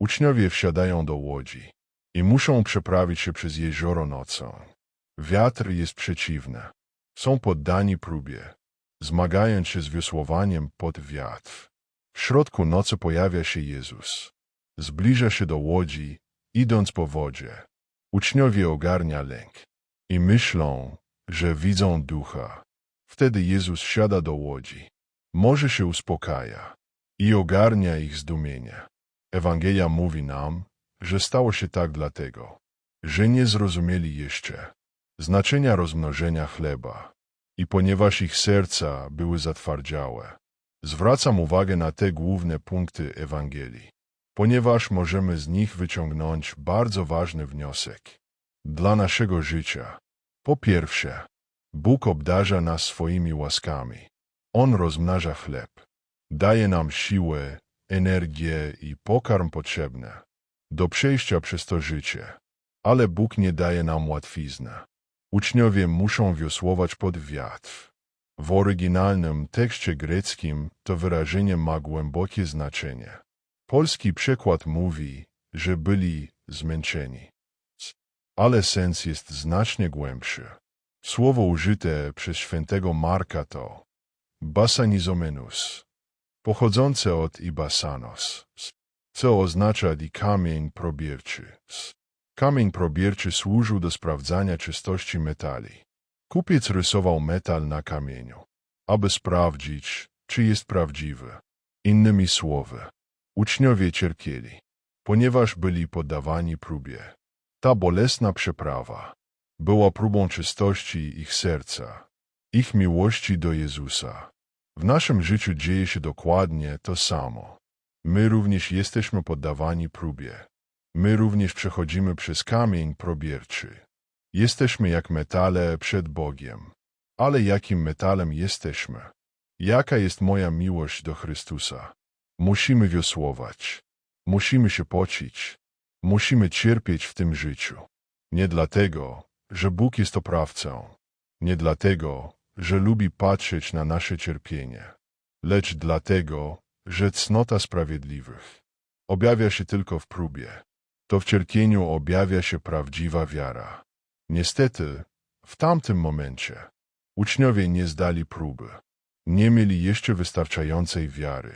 Uczniowie wsiadają do łodzi i muszą przeprawić się przez jezioro nocą. Wiatr jest przeciwny. Są poddani próbie, zmagając się z wiosłowaniem pod wiatr. W środku nocy pojawia się Jezus. Zbliża się do łodzi, idąc po wodzie. Uczniowie ogarnia lęk i myślą, że widzą ducha. Wtedy Jezus siada do łodzi. Morze się uspokaja i ogarnia ich zdumienie. Ewangelia mówi nam, że stało się tak dlatego, że nie zrozumieli jeszcze znaczenia rozmnożenia chleba i ponieważ ich serca były zatwardziałe. Zwracam uwagę na te główne punkty Ewangelii, ponieważ możemy z nich wyciągnąć bardzo ważny wniosek dla naszego życia. Po pierwsze, Bóg obdarza nas swoimi łaskami. On rozmnaża chleb, daje nam siłę, energię i pokarm potrzebne do przejścia przez to życie. Ale Bóg nie daje nam łatwizny. Uczniowie muszą wiosłować pod wiatr. W oryginalnym tekście greckim to wyrażenie ma głębokie znaczenie. Polski przekład mówi, że byli zmęczeni. Ale sens jest znacznie głębszy. Słowo użyte przez świętego Marka to basanizomenus, pochodzące od ibasanos, co oznacza di kamień probierczy. Kamień probierczy służył do sprawdzania czystości metali. Kupiec rysował metal na kamieniu, aby sprawdzić, czy jest prawdziwy. Innymi słowy, uczniowie cierpieli, ponieważ byli poddawani próbie. Ta bolesna przeprawa była próbą czystości ich serca, ich miłości do Jezusa. W naszym życiu dzieje się dokładnie to samo. My również jesteśmy poddawani próbie. My również przechodzimy przez kamień probierczy. Jesteśmy jak metale przed Bogiem. Ale jakim metalem jesteśmy? Jaka jest moja miłość do Chrystusa? Musimy wiosłować. Musimy się pocić. Musimy cierpieć w tym życiu. Nie dlatego, że Bóg jest oprawcą. Nie dlatego, że lubi patrzeć na nasze cierpienie. Lecz dlatego, że cnota sprawiedliwych objawia się tylko w próbie. To w cierpieniu objawia się prawdziwa wiara. Niestety, w tamtym momencie uczniowie nie zdali próby. Nie mieli jeszcze wystarczającej wiary.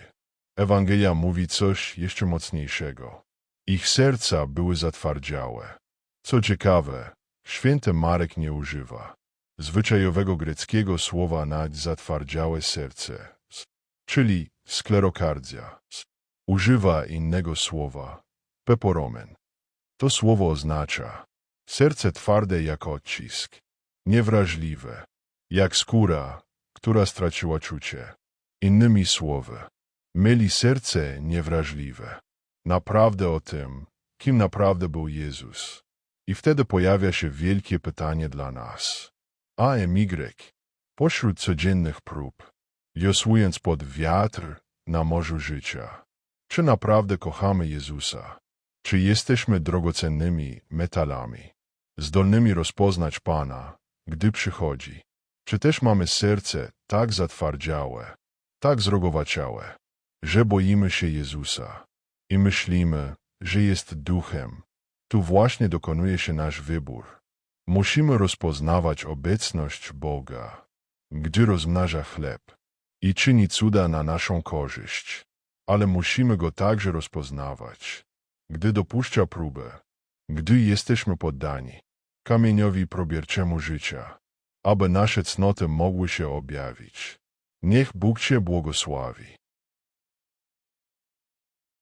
Ewangelia mówi coś jeszcze mocniejszego. Ich serca były zatwardziałe. Co ciekawe, święty Marek nie używa zwyczajowego greckiego słowa na zatwardziałe serce, czyli sklerokardia. Używa innego słowa, peporomen. To słowo oznacza serce twarde jak odcisk, niewrażliwe, jak skóra, która straciła czucie. Innymi słowy, mieli serce niewrażliwe. Naprawdę o tym, kim naprawdę był Jezus. I wtedy pojawia się wielkie pytanie dla nas. A Y, pośród codziennych prób, wiosłując pod wiatr na morzu życia, czy naprawdę kochamy Jezusa? Czy jesteśmy drogocennymi metalami, zdolnymi rozpoznać Pana, gdy przychodzi? Czy też mamy serce tak zatwardziałe, tak zrogowaciałe, że boimy się Jezusa i myślimy, że jest duchem? Tu właśnie dokonuje się nasz wybór. Musimy rozpoznawać obecność Boga, gdy rozmnaża chleb i czyni cuda na naszą korzyść, ale musimy Go także rozpoznawać, gdy dopuszcza próbę, gdy jesteśmy poddani kamieniowi probierczemu życia, aby nasze cnoty mogły się objawić. Niech Bóg Cię błogosławi.